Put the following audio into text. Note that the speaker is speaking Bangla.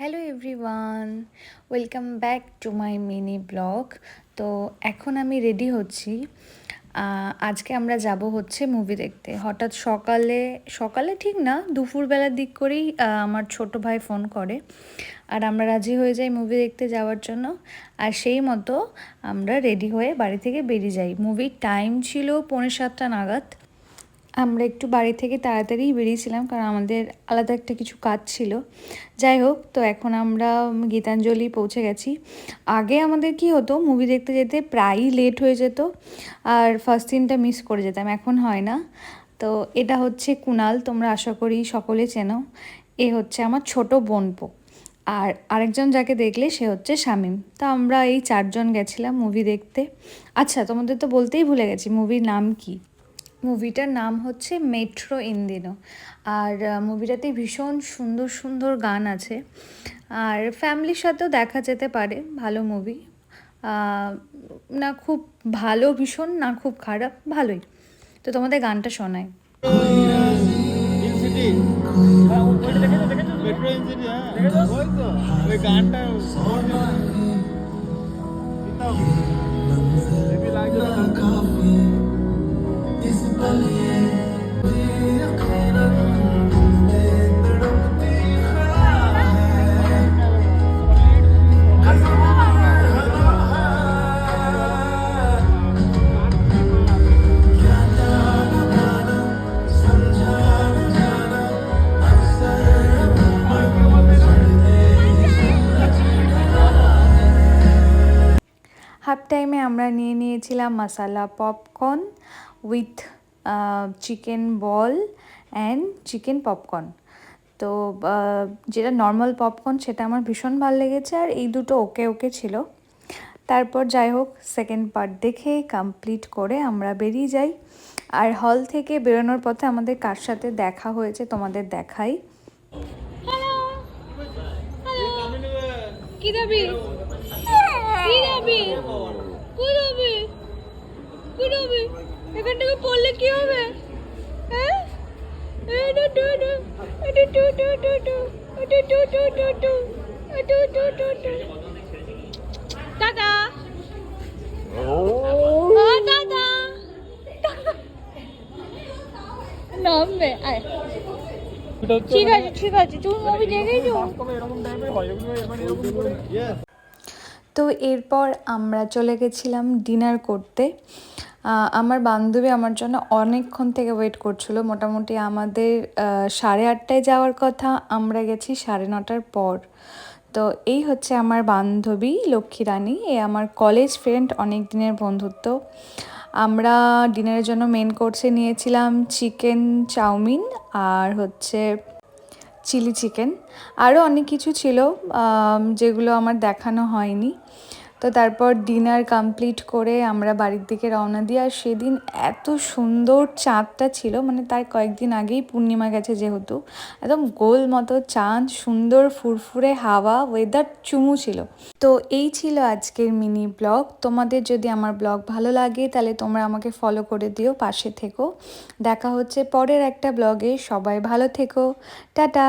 Hello everyone welcome back to my mini blog তো এখন আমি রেডি হচ্ছি। আজকে আমরা যাব হচ্ছে মুভি দেখতে। হঠাৎ সকালে সকালে ঠিক না, দুপুরবেলার দিক করেই আমার ছোট ভাই ফোন করে। আর আমরা রাজি হয়ে যাই মুভি দেখতে যাওয়ার জন্য। আর সেই মতো আমরা রেডি হয়ে বাড়ি থেকে বেরিয়ে যাই। মুভির টাইম ছিল পৌনে সাতটা নাগাদ। আমরা একটু বাড়ি থেকে তাড়াতাড়ি বেরিয়েছিলাম, কারণ আমাদের আলাদা একটা কিছু কাজ ছিল। যাই হোক, তো এখন আমরা গীতাঞ্জলি পৌঁছে গেছি। আগে আমাদের কি হতো মুভি দেখতে যেতে প্রায়ই লেট হয়ে যেত, আর ফার্স্ট সিনটা মিস করে যেতাম, এখন হয় না। তো এটা হচ্ছে কুনাল তোমরা আশা করি সকলে চেনো। এ হচ্ছে আমার ছোট বোনপো। আর আরেকজন যাকে দেখলে সে হচ্ছে শামীম। তো আমরা এই চারজন গেছিলাম মুভি দেখতে। আচ্ছা তোমাদের তো বলতেই ভুলে গেছি মুভির নাম কি? মুভিটার নাম হচ্ছে মেট্রো ইন্দিনো। আর মুভিটাতে ভীষণ সুন্দর সুন্দর গান আছে। আর ফ্যামিলির সাথেও দেখা যেতে পারে, ভালো মুভি। না খুব ভালো ভীষণ, না খুব খারাপ, ভালোই। তো তোমাদের গানটা শোনায় ইনসিটি টাইমে আমরা নিয়ে নিয়েছিলাম masala popcorn with chicken ball and chicken popcorn তো যেটা নর্মাল পপকর্ন সেটা আমার ভীষণ ভালো লেগেছে আর এই দুটো ওকে ওকে ছিল। তারপর যাই হোক সেকেন্ড পার্ট দেখে কমপ্লিট করে আমরা বেরিয়ে যাই। আর হল থেকে বেরোনোর পথে আমাদের কার সাথে দেখা হয়েছে তোমাদের দেখাই। কি যাবি কই যাবি কই যাবি এখান থেকে পড়লে কি হবে হ্যাঁ এটা টু টু এটা টু টু টু টু এটা টু টু টু টু এটা টু টু টু দাদা দাদা নামবে আয় ঠিক আছে ঠিক আছে তুমি মুভি দেখেছ এরকম টাইপের হয় এরকম করে ইয়েস তো এরপর আমরা চলে গেছিলাম ডিনার করতে। আমার বান্ধবী আমার জন্য অনেকক্ষণ থেকে ওয়েট করছিল। মোটামুটি আমাদের সাড়ে আটটায় যাওয়ার কথা, আমরা গেছি সাড়ে নটার পর। তো এই হচ্ছে আমার বান্ধবী লক্ষ্মী রানী। এ আমার কলেজ ফ্রেন্ড অনেক দিনের বন্ধুত্ব। আমরা ডিনারের জন্য মেন কোর্সে নিয়েছিলাম চিকেন চাউমিন আর হচ্ছে চিলি চিকেন। আরও অনেক কিছু ছিল যেগুলো আমার দেখানো হয়নি। তো তারপর ডিনার কমপ্লিট করে আমরা বাড়ির দিকে রওনা দিই। আর সেদিন এত সুন্দর চাঁদটা ছিল মানে তার কয়েকদিন আগেই পূর্ণিমা গেছে যেহেতু, একদম গোল মতো চাঁদ, সুন্দর ফুরফুরে হাওয়া ওয়েদার চুমু ছিল। তো এই ছিল আজকের মিনি ব্লগ তোমাদের যদি আমার ব্লগ ভালো লাগে, তাহলে তোমরা আমাকে ফলো করে দিও, পাশে থেকো। দেখা হচ্ছে পরের একটা ব্লগে সবাই ভালো থেকো। টাটা!